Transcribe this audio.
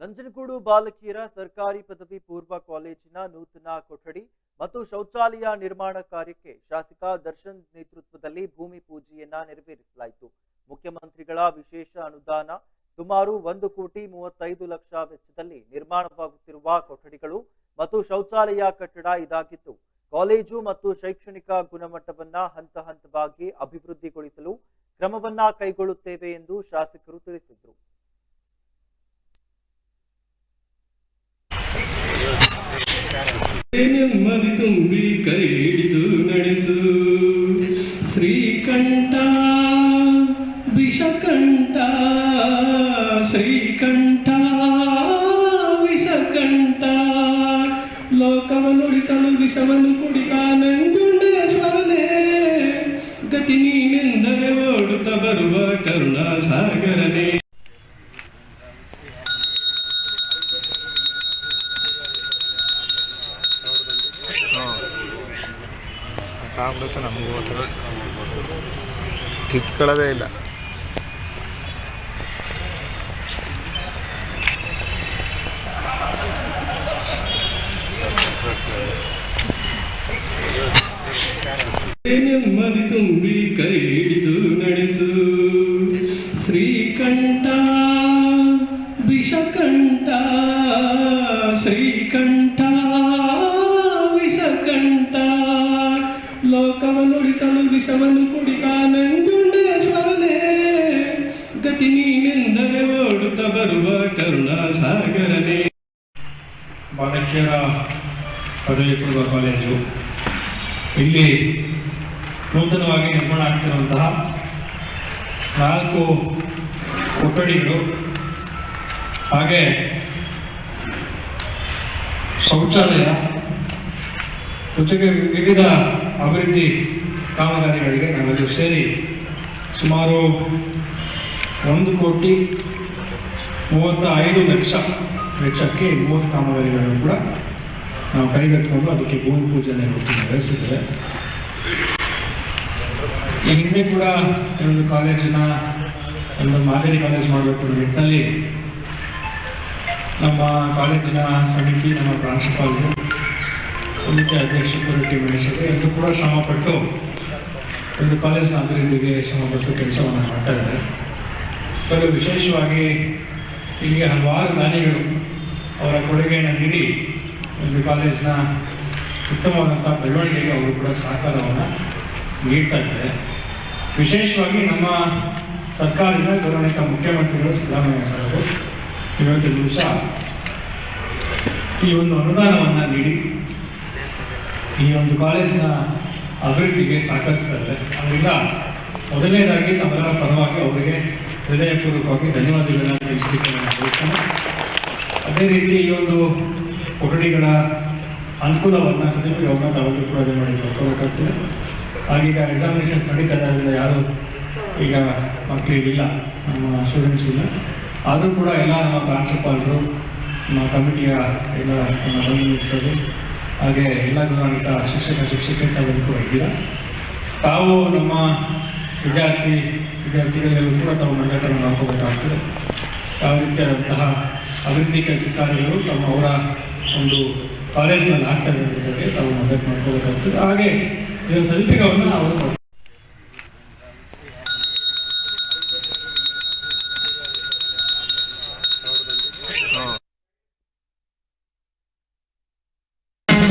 ನಂಜನಗೂಡು ಬಾಲಕಿಯರ ಸರ್ಕಾರಿ ಪದವಿ ಪೂರ್ವ ಕಾಲೇಜಿನ ನೂತನ ಕೊಠಡಿ ಮತ್ತು ಶೌಚಾಲಯ ನಿರ್ಮಾಣ ಕಾರ್ಯಕ್ಕೆ ಶಾಸಕ ದರ್ಶನ್ ನೇತೃತ್ವದಲ್ಲಿ ಭೂಮಿ ಪೂಜೆಯನ್ನ ನೆರವೇರಿಸಲಾಯಿತು. ಮುಖ್ಯಮಂತ್ರಿಗಳ ವಿಶೇಷ ಅನುದಾನ ಸುಮಾರು ಒಂದು ಕೋಟಿ ಮೂವತ್ತೈದು ಲಕ್ಷ ವೆಚ್ಚದಲ್ಲಿ ನಿರ್ಮಾಣವಾಗುತ್ತಿರುವ ಕೊಠಡಿಗಳು ಮತ್ತು ಶೌಚಾಲಯ ಕಟ್ಟಡ ಇದಾಗಿದ್ದು, ಕಾಲೇಜು ಮತ್ತು ಶೈಕ್ಷಣಿಕ ಗುಣಮಟ್ಟವನ್ನ ಹಂತ ಹಂತವಾಗಿ ಅಭಿವೃದ್ಧಿಗೊಳಿಸಲು ಕ್ರಮವನ್ನ ಕೈಗೊಳ್ಳುತ್ತೇವೆ ಎಂದು ಶಾಸಕರು ತಿಳಿಸಿದರು. ನೆಮ್ಮದಿ ತುಂಬಿ ಕೈ ಹಿಡಿದು ನಡೆಸು ಶ್ರೀಕಂಠ ವಿಷಕಂಠ ಶ್ರೀಕಂಠ ವಿಷಕಂಠ ಲೋಕವನ್ನುಳಿಸಲು ವಿಷವನ್ನು ಕುಡಿತ ನಂಜುಂಡೇಶ್ವರನೇ ಗತಿ ನೀನೆಂದರೆ ಓಡುತ್ತ ಬರುವ ಕರುಣಾ ಸಾಗರನೇ ಸಾಕಾಗ್ಬಿಡುತ್ತೆ ನಮಗೂ ಆ ಥರ ಕಿತ್ಕೊಳ್ಳೋದೇ ಇಲ್ಲ. ನೆಮ್ಮದಿ ತುಂಬಿ ಕೈ ಹಿಡಿದು ನಡೆಸು. ಶ್ರೀಕಂಠ ವಿಷಕಂಠ ಶ್ರೀಕಂಠ. ಗತಿ ನೀನೆಂದರೆ ಓಡುತ್ತ ಬರುವ ಕರುಣಾ ಸಾಗರನೇ. ಬಾಲಕಿಯರ ಪದವಿ ಪೂರ್ವ ಕಾಲೇಜು. ಇಲ್ಲಿ ನೂತನವಾಗಿ ನಿರ್ಮಾಣ ಆಗ್ತಿರುವಂತಹ ನಾಲ್ಕು ಕೊಠಡಿಗಳು. ಹಾಗೆ ಶೌಚಾಲಯ, ಜೊತೆಗೆ ವಿವಿಧ ಅಭಿವೃದ್ಧಿ ಕಾಮಗಾರಿಗಳಿಗೆ ನಾವೆಲ್ಲರೂ ಸೇರಿ ಸುಮಾರು ಒಂದು ಕೋಟಿ ಮೂವತ್ತ ಐದು ಲಕ್ಷ ವೆಚ್ಚಕ್ಕೆ ಮೂವತ್ತು ಕಾಮಗಾರಿಗಳನ್ನು ಕೂಡ ನಾವು ಕೈಗೆತ್ತಿಕೊಂಡು ಅದಕ್ಕೆ ಭೂಮಿ ಪೂಜೆಯನ್ನು ನೆರವೇರಿಸಿದ್ದೇವೆ ಈ ಹಿಂದೆ ಕೂಡ ಒಂದು ಕಾಲೇಜಿನ, ಒಂದು ಮಾದರಿ ಕಾಲೇಜ್ ಮಾಡಬೇಕು ಅನ್ನೋ ನಿಟ್ಟಿನಲ್ಲಿ ನಮ್ಮ ಕಾಲೇಜಿನ ಸಮಿತಿ, ನಮ್ಮ ಪ್ರಾಂಶುಪಾಲರು, ಸಮಿತಿ ಅಧ್ಯಕ್ಷರು ಟಿ ಮಹೇಶ್ವರು ಎಲ್ಲರೂ ಕೂಡ ಶ್ರಮಪಟ್ಟು ಒಂದು ಕಾಲೇಜಿನ ಅಭಿವೃದ್ಧಿಗೆ ಶ್ರಮಪಟ್ಟು ಕೆಲಸವನ್ನು ಮಾಡ್ತಾ ಇದ್ದಾರೆ. ಅದರಲ್ಲೂ ವಿಶೇಷವಾಗಿ ಇಲ್ಲಿಗೆ ಹಲವಾರು ದಾನಿಗಳು ಅವರ ಕೊಡುಗೆಯನ್ನು ನೀಡಿ ಒಂದು ಕಾಲೇಜಿನ ಉತ್ತಮವಾದಂಥ ಬೆಳವಣಿಗೆಗೆ ಅವರು ಕೂಡ ಸಹಕಾರವನ್ನು ನೀಡ್ತಾ ಇದ್ದಾರೆ. ವಿಶೇಷವಾಗಿ ನಮ್ಮ ಸರ್ಕಾರದಿಂದ ಗೌರವಾನ್ವಿತ ಮುಖ್ಯಮಂತ್ರಿಗಳು ಸಿದ್ದರಾಮಯ್ಯ ಅವರು ಇವತ್ತು ದಿವಸ ಈ ಒಂದು ಅನುದಾನವನ್ನು ನೀಡಿ ಈ ಒಂದು ಕಾಲೇಜಿನ ಅಭಿವೃದ್ಧಿಗೆ ಸಹಕರಿಸ್ತಾರೆ ಅದರಿಂದ ಮೊದಲನೇದಾಗಿ ಅವರಿಗೆ ಹೃದಯಪೂರ್ವಕವಾಗಿ ಧನ್ಯವಾದಗಳನ್ನು ತಿಳಿಸಲಿಕ್ಕೆ ನಾನು ಅದೇ ರೀತಿ ಈ ಒಂದು ಕೊಠಡಿಗಳ ಅನುಕೂಲವನ್ನು ಸದುಪಯೋಗವನ್ನು ತಾವು ಕೂಡ ಇದು ಮಾಡಿ ನೋಡ್ಕೋಬೇಕಾಗ್ತದೆ ಆಗೀಗ ಎಕ್ಸಾಮಿನೇಷನ್ಸ್ ನಡೀತಾ ಇರೋದ್ರಿಂದ ಯಾರು ಈಗ ಮಕ್ಕಳಿಗಿಲ್ಲ ನಮ್ಮ ಸ್ಟೂಡೆಂಟ್ಸ್ ಇಲ್ಲ. ಆದರೂ ಕೂಡ ಎಲ್ಲ ನಮ್ಮ ಪ್ರಾಂಶುಪಾಲರು, ನಮ್ಮ ಕಮಿಟಿಯ ಎಲ್ಲ ನಮ್ಮ ಬಂಧು ಹಾಗೆ ಎಲ್ಲ ಗೌರವಾನ್ವಿತ ಶಿಕ್ಷಕ, ಶಿಕ್ಷಕರು ಕೂಡ ಇದ್ದೀರ. ತಾವು ನಮ್ಮ ವಿದ್ಯಾರ್ಥಿ ವಿದ್ಯಾರ್ಥಿಗಳೆಲ್ಲರೂ ಕೂಡ ತಮ್ಮ ಮಂಡಟವನ್ನು ಹಾಕೋಬೇಕಾಗ್ತದೆ ಯಾವ ರೀತಿಯಾದಂತಹ ಅಭಿವೃದ್ಧಿ ಕೆಲಸ ಕಾರ್ಯಗಳು ತಮ್ಮ ಅವರ ಒಂದು ಕಾಲೇಜಿನಲ್ಲಿ ಆಗ್ತದೆ ಅನ್ನೋದ್ರ ಬಗ್ಗೆ ತಾವು ಮದತ್ ಮಾಡ್ಕೋಬೇಕಾಗ್ತದೆ ಹಾಗೆ ಇದರ ಸದುಪಯೋಗವನ್ನು ಅವರು